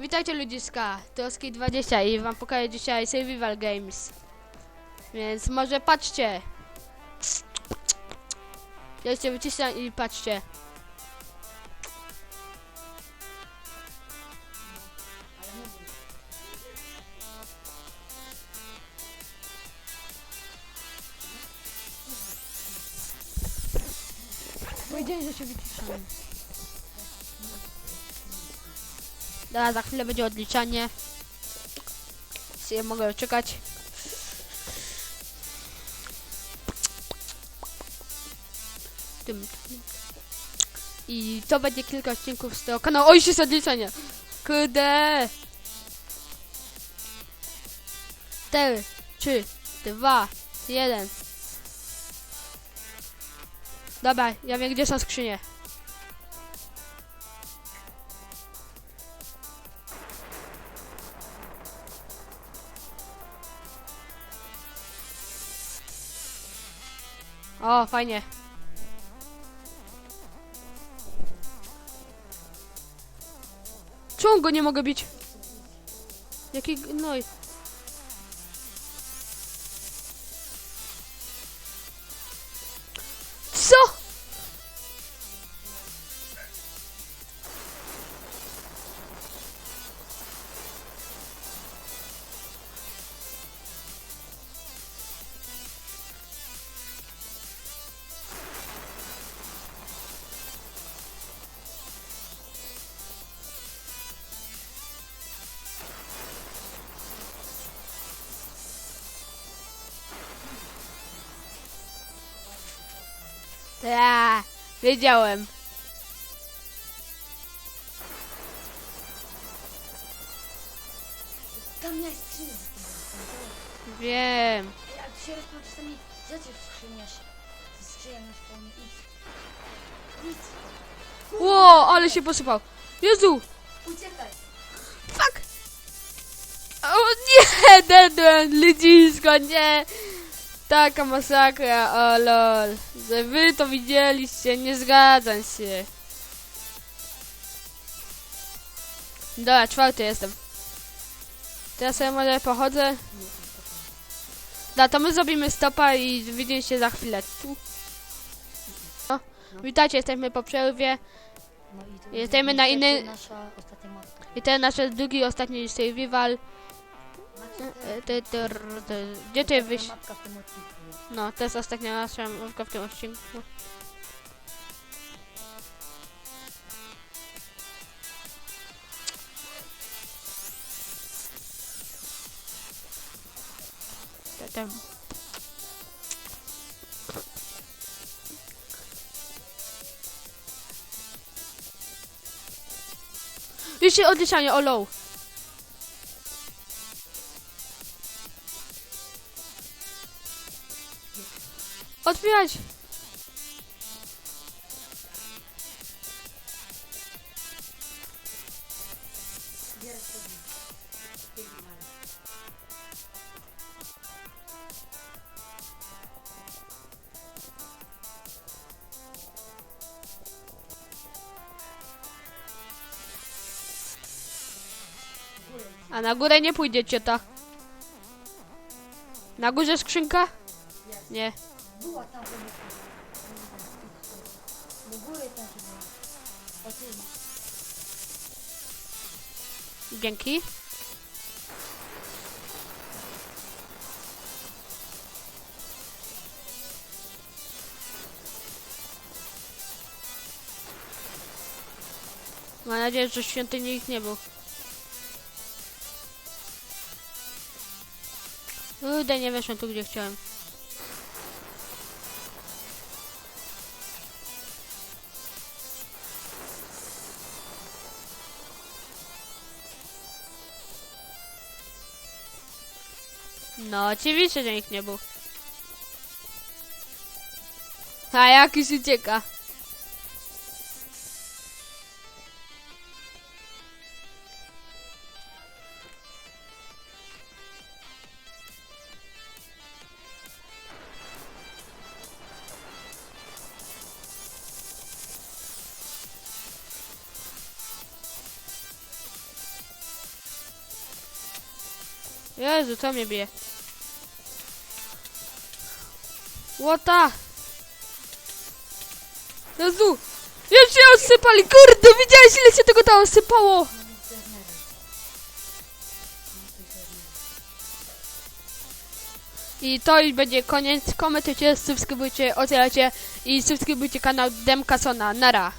Witajcie ludziska, to Oski20 i wam pokażę dzisiaj Survival Games. Więc może patrzcie. Ja jeszcze wyciszam i patrzcie. Powiedzieli, że się wyciszamy. Dobra, za chwilę będzie odliczanie. Więc mogę czekać. I to będzie kilka odcinków z tego kanału. Oj, jest odliczenie! Kurde! 4, 3, 2, 1. Dobra, ja wiem gdzie są skrzynie. O, fajnie. Czemu go nie mogę bić? Jaki gnoj. Co? Ta, wiedziałem. Tam miałeś skrzynię. Wiem. Jak się rozpał czasami rzeczy w skrzyniach. Skrzynia na spawnie. Idź. Nic. Ło, ale się posypał. Jezu! Uciekaj. Fuck! O nie, dedłem, ludzisko, nie! Taka masakra, o lol. Że wy to widzieliście, nie zgadzam się. Dobra, czwarty jestem. Teraz sobie może pochodzę. Da, to my zrobimy stopa i widzimy się za chwilę. Tu. No. Witajcie, jesteśmy po przerwie. No i to Jesteśmy na inny- Nasza ostatnia mapka. I ten nasz drugi, ostatni survival. Ty, ty, ty. Gdzie ty wyś... mapka. No, to jest ostatnia nasza mówka w tym odcinku. Tam. Się odliczanie, o low. Otwierać! A na górę nie pójdziecie, ta. Na górze skrzynka? Nie. Była tam w mapce. Do góry się była. O. Dzięki. Mam nadzieję, że w świątyni ich nie był. Kurde, nie weszłem tu, gdzie chciałem. No, oczywiście, że nikt nie był. A jakiś ucieka. Jezu, co mnie bije? Łota! Jezu! Już się osypali! Kurde, widziałeś ile się tego tam osypało? I to już będzie koniec. Komentujcie, subskrybujcie, oceniajcie i subskrybujcie kanał Demkasona. Nara!